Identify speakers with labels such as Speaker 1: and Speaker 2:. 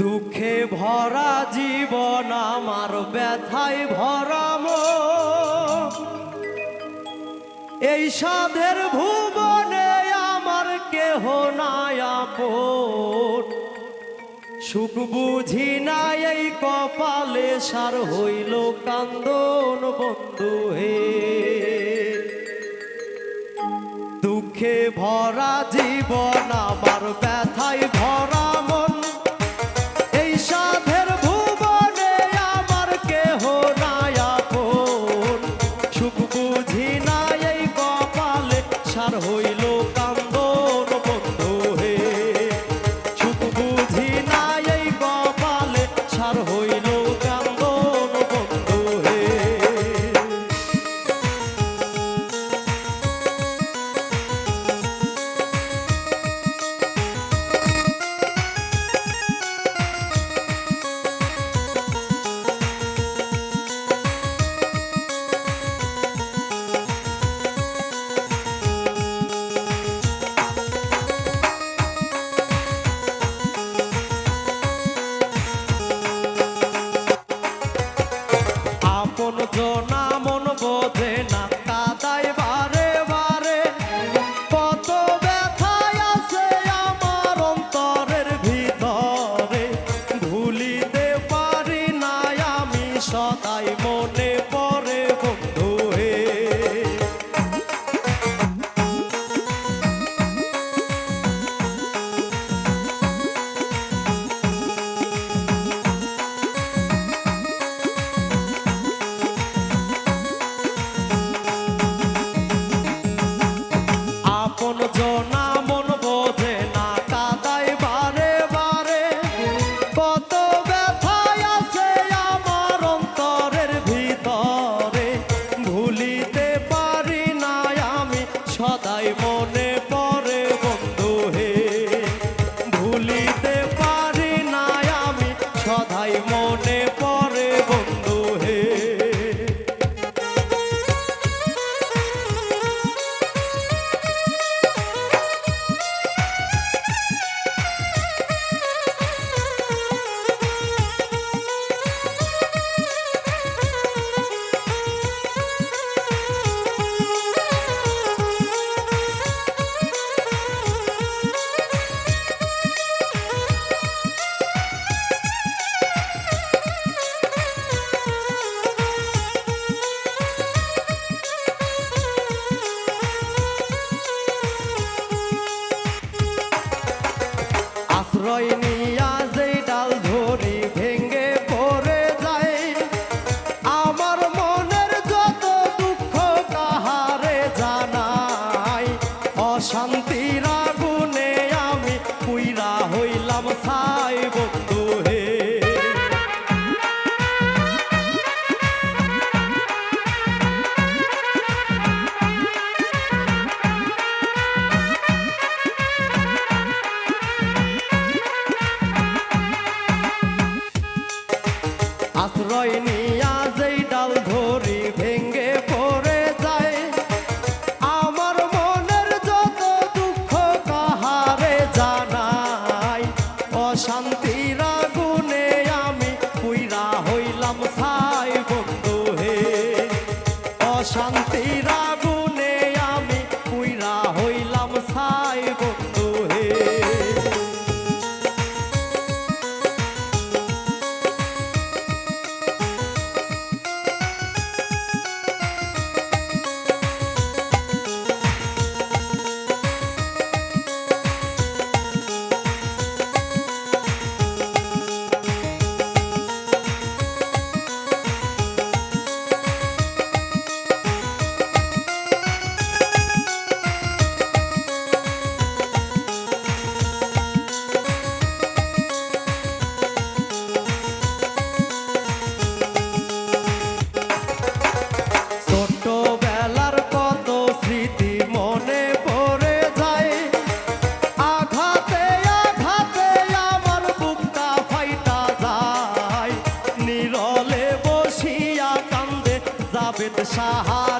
Speaker 1: দুঃখে ভরা জীবন আমার ব্যথায় ভরাম। এই সাধের ভুবনে আমার কেহ নায়াপন সুখ বুঝি না এই কপালে, সার হইল কান্দন বন্ধু হে। দুঃখে ভরা জীবন আমার ব্যথায় ভরা কোন জনা মন সদাই ম গামছা সাহা